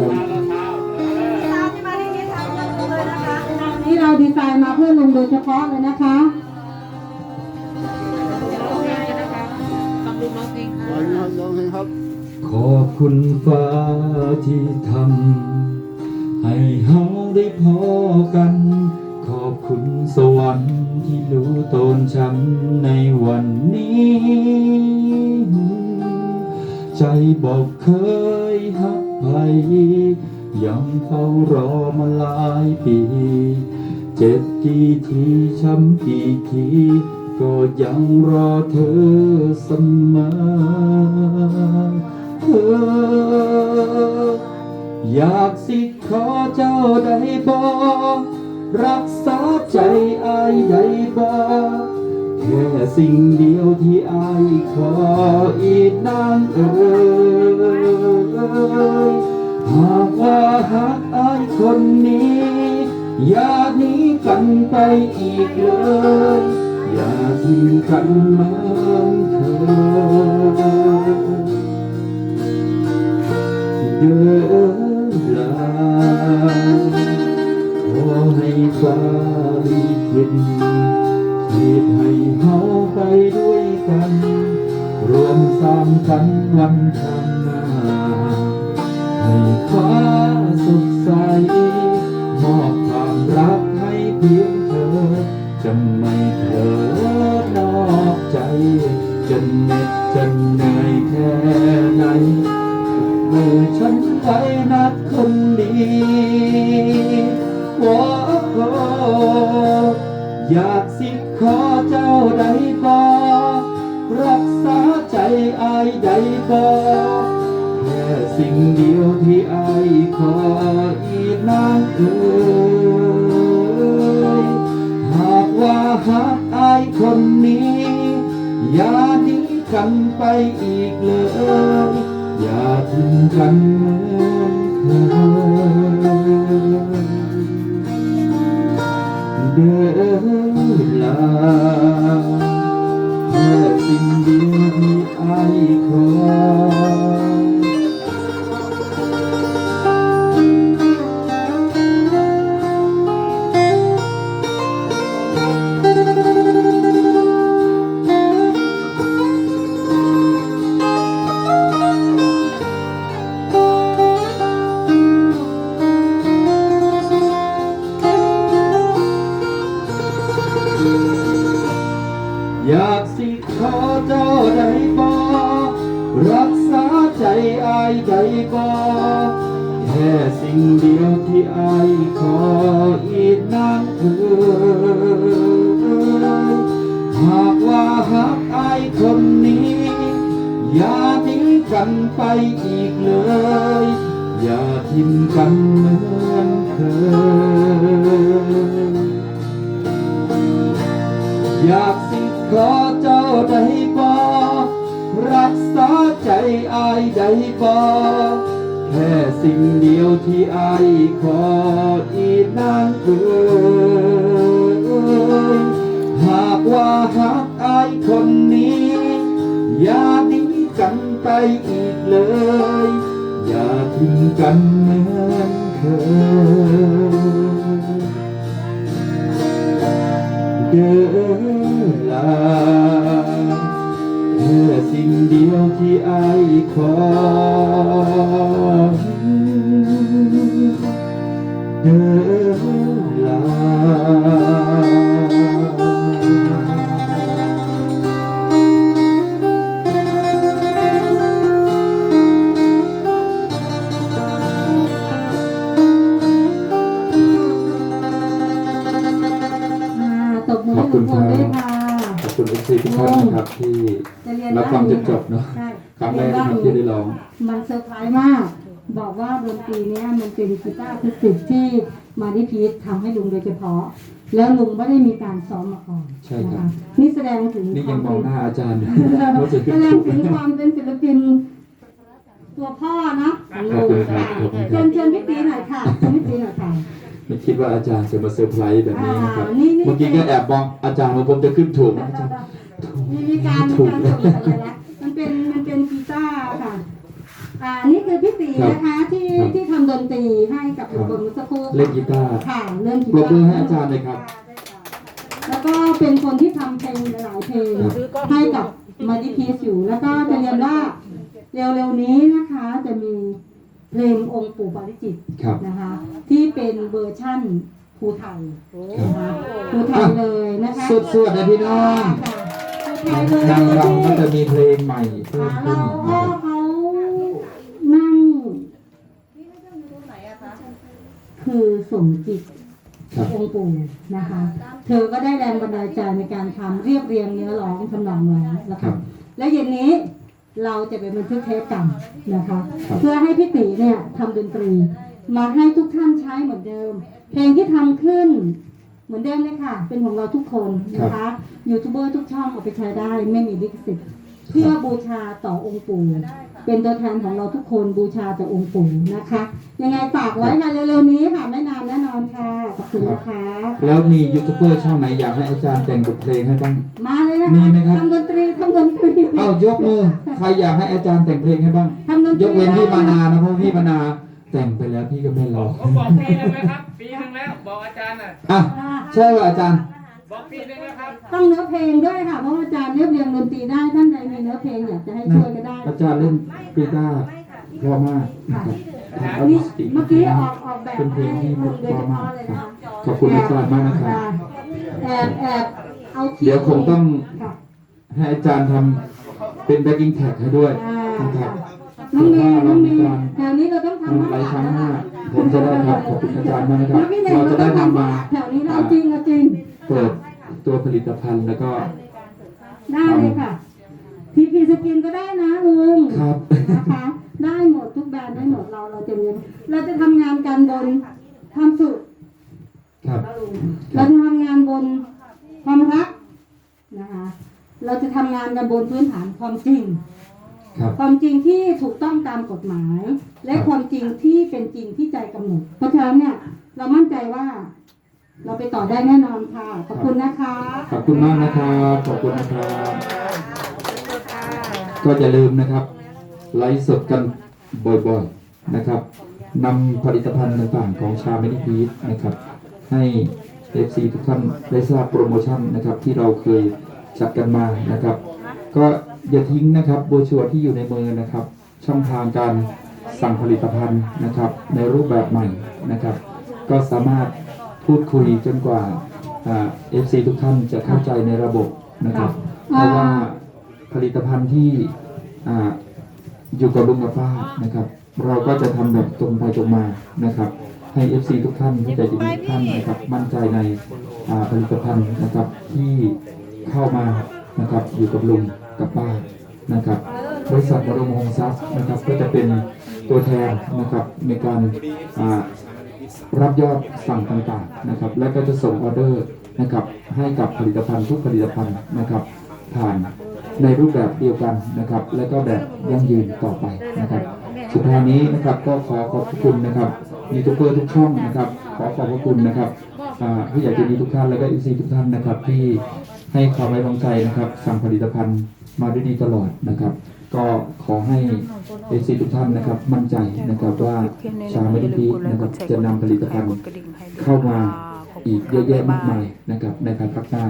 ครับตามที่มาที่นี่ทำมาดูเลยนะคะนี่เราดีไซน์มาเพื่อลุงโดยเฉพาะเลยนะคะขอบคุณฟ้าที่ทำให้เฮาได้พอกัน ขอบคุณสวรรค์ที่รู้ตนช้ำในวันนี้ ใจบอกเคยหัก ไปยังเฝ้ารอมาหลายปี เจ็บกี่ทีช้ำกี่ที ก็ยังรอเธอเสมอเธอ อยากสิขอเจ้าได้บอรักษาใจอายได้บอแค่สิ่งเดียวที่อายขออีกนางเอ๋ย หากว่าหักอายคนนี้ อย่าหนีกันไปอีกเลย อย่าทิ้งกันเหมือนเคยเดินลาขอให้ฟ้าลิขิตคิดให้เฮาไปด้วยกัน รวมสร้างฝันวันข้าง ฟ้าสดใส มอบความรักให้เพียงเธอ จะไม่เผลอนอกใจ จะเหน็ดจะเหนื่อยแค่ไหนเมื่อฉันไปนัดคนดีวออยากสิขอเจ้าได้บอรักษาใจอายได้บอ สิ่งเดียวที่ไอขออีกนานเอ่ยหากว่าหักอคนนี้ อย่าหนีกันไปอีกเลย อย่าทิ้งกันเหมือนเคย กันไปอีกเลย อย่าทิ้งกันเหมือนเคยอยากสิขอเจ้าได้บอกรักษาใจอายได้บอกแค่สิ่งเดียวที่อายขออีนานเอ่ยหากว่าหักอายคนนี้ อย่าหนี กันไปอีกเลย อย่าทิ้งกันเหมือนเคยเดิน ซีทุกท่านนะครับที่จะเรียนรับฟังจนจบเนาะใช่ครั้งแรกนะครับที่ได้ร้อง มันเซอร์ไพรส์มาก บอกว่าดนตรีเนี้ยมันเป็นกีตาร์อะคูสติกที่มาดิพีททำให้ลุงโดยเฉพาะ แล้วลุงไม่ได้มีการซ้อมมาก่อนใช่ครับ นะคะนี่แสดงถึงนี่คยัวางมมองเป็นหน้าอาจารย์ว่าจะขึ้แสนดงถูกถึงความเป็นศิลปิน ตัวพ่อเนาะของขอบลุงคุณครับขอบคุณคเชิรับญเชิญพี่ตีหน่อยค่ะเชิญพี่ตีหน่อยค่ะ ไม่คิดว่าอาจารย์จะมาเซอร์ไพรส์แบบนี้นะครับ อ่านี่นี่ เมื่อกี้ก็แอบมองอาจารย์ว่าผมจะขึ้นถูกนะอาจารย์ มีมีการมีถูกการส่งสัญลักษณ์มันเป็นมันเป็นกีตาร์ค่ะ อ่านี่คือพี่ตีครับนะคะที่ครับที่ทำดนตรีให้กับครับบุคคลเมื่อสักครู่เล่นกีตาร์ค่ะเล่นกีปรบตามือร์ให้อาจารย์เลยครับ แล้วก็เป็นคนที่ทำเพลงหลายๆเพลงครับให้กับมาดิพีสอยู่แล้วก็จะเรียนว่าเร็วๆนี้นะคะจะมีเพลงองค์ปู่ปาริจิตรครับนะคะ ที่เป็นเวอร์ชั่นภูไทยครับนะคะภูไทยเลยนะคะสวดๆนะพี่น้อง นางรำก็จะมีเพลงใหม่เพิ่มขึ้นก็นะครับเขานั่งคือสมจิตครับองค์ปู่นะคะ เธอก็ได้แรงบันดาลใจในการทำเรียบเรียงเนื้อร้องทำนองร้องนะคะและเย็นนี้เราจะไปบันทึกเทปกันนะคะ เพื่อให้พี่ตีเนี่ยทำดนตรี มาให้ทุกท่านใช้เหมือนเดิม เพลงที่ทำขึ้น เหมือนเดิมเลยค่ะ เป็นของเราทุกคนนะคะยูทูบเบอร์ทุกช่องเอาไปใช้ได้ไม่มีลิขสิทธิ์เพื่อบูชาต่อองค์ปู่เป็นตัวแทนของเราทุกคนบูชาต่อองค์ปู่นะคะ ยังไงฝากไว้ค่ะเร็วๆนี้ค่ะไม่นานแน่นอนค่ะขอบคุณนะคะแล้วมียูทูบเบอร์ช่องไหนอยากให้อาจารย์แต่งบทเพลงให้บ้างมาเลยนะมีคะไหมครับทำดนตรีทำดนตรีเอ้ายกมือใครอยากให้อาจารย์แต่งเพลงให้บ้างทำดนตรียกเว้นพี่มานานะเพราะพี่มานาแต่งไปแล้วพี่ก็ไม่รอผมบอกปีหนึง แล้วครับปีหนึงแล้ว บอกอาจารย์น่ะอะใช่ว่าอาจารย์ บอกปีหนึงแล้วครับต้องเนื้อเพลงด้วยค่ะเพราะว่าอาจารย์เรียบเรียงดนตรีได้ท่านใดมีเนื้อเพลงอยากจะให้ช่วยก็ได้อาจารย์เล่นกีตาร์เพราะมากนะครับทำอะนี่คูสติกเมื่อกี้ออกออกแบบเป็นเพลงที่ให้เพโดยเฉราะมากพาะเลยคนะรับคะขอบคุณอาจารย์มากนะครับแอบแอบเอาที่เดี๋ยวคงต้องค่ะให้อาจารย์ทำเป็นแบ็กกิ้งแท็กให้ด้วยอ่านะครับน้องเมย์น้องเมย์เรามีการแถวนี้เราต้องทำไลฟ์ครั้งหน้า ผมจะได้ครับขอบคุณอาจารย์มากนะครับแล้วพี่เมย์เราจะได้นำมาแถวนี้เราจริงเราจริงเปิดตัวผลิตภัณฑ์แล้วก็ได้เลยค่ะ ทีพีสกินก็ได้นะลุงครับนะคะได้หมดทุกแบรนด์ได้หมดเราเราจะเรียนเราจะทำงานกันบนความสุขครับเราจะทำงานบนความรักนะคะ เราจะทำงานกันบนพื้นฐานความจริง ครับความจริงที่ถูกต้องตามกฎหมาย และครับความจริงที่เป็นจริงที่ใจกำหนด เพราะฉะนั้นเนี่ยเรามั่นใจว่า เราไปต่อได้แน่นอนค่ะ ขอบคุณนะคะ ขอบคุณมากนะครับขอบคุณนะครับก็อย่าลืมนะครับ ไลฟ์สดกันบ่อยๆนะครับนำผลิตภัณฑ์ต่างๆ ของชาเมนิพีทนะครับ ให้ FC ทุกท่านได้ทราบโปรโมชั่นนะครับ ที่เราเคยจัดกันมานะครับ ก็ อย่าทิ้งนะครับโบรชัวร์ที่อยู่ในมือนะครับ ช่องทางการสั่งผลิตภัณฑ์นะครับ ในรูปแบบใหม่นะครับ ก็สามารถพูดคุยจนกว่าอ่า FC ทุกท่านจะเข้าใจในระบบนะครับ เพราะว่าผลิตภัณฑ์ที่อ่าอยู่กับลุงกับป้านะครับ เราก็จะทำแบบตรงไปตรงมานะครับ ให้ FC ทุกท่านผู้ใจดีทุกท่านนะครับ มั่นใจในอ่าผลิตภัณฑ์นะครับที่เข้ามา นะครับอยู่กับลุงกับป้านะครับบริษัทบรมหงส์ทรัพย์นะครับก็จะเป็นตัวแทนนะครับในการรับยอดสั่งต่างๆนะครับ และก็จะส่งออเดอร์นะครับให้กับผลิตภัณฑ์ทุกผลิตภัณฑ์นะครับผ่านในรูปแบบเดียวกันนะครับ และก็แบบยั่งยืนต่อไปนะครับ สุดท้ายนี้นะครับก็ขอขอบคุณนะครับยูทูบเบอร์ทุกช่องนะครับ ขอขอบพระคุณนะครับผู้ใหญ่ใจดีทุกท่านและก็อีซีทุกท่านนะครับที่ ให้ความไว้วางใจนะครับ สั่งผลิตภัณฑ์มาด้วยดีตลอดนะครับ ก็ขอให้เอซีทุกท่านนะครับ มั่นใจนะครับว่าชาไม่ได้พีนะครับจะนำผลิตภัณฑ์เข้ามาอีกเยอะแยะมากมายนะครับในภายภาคหน้า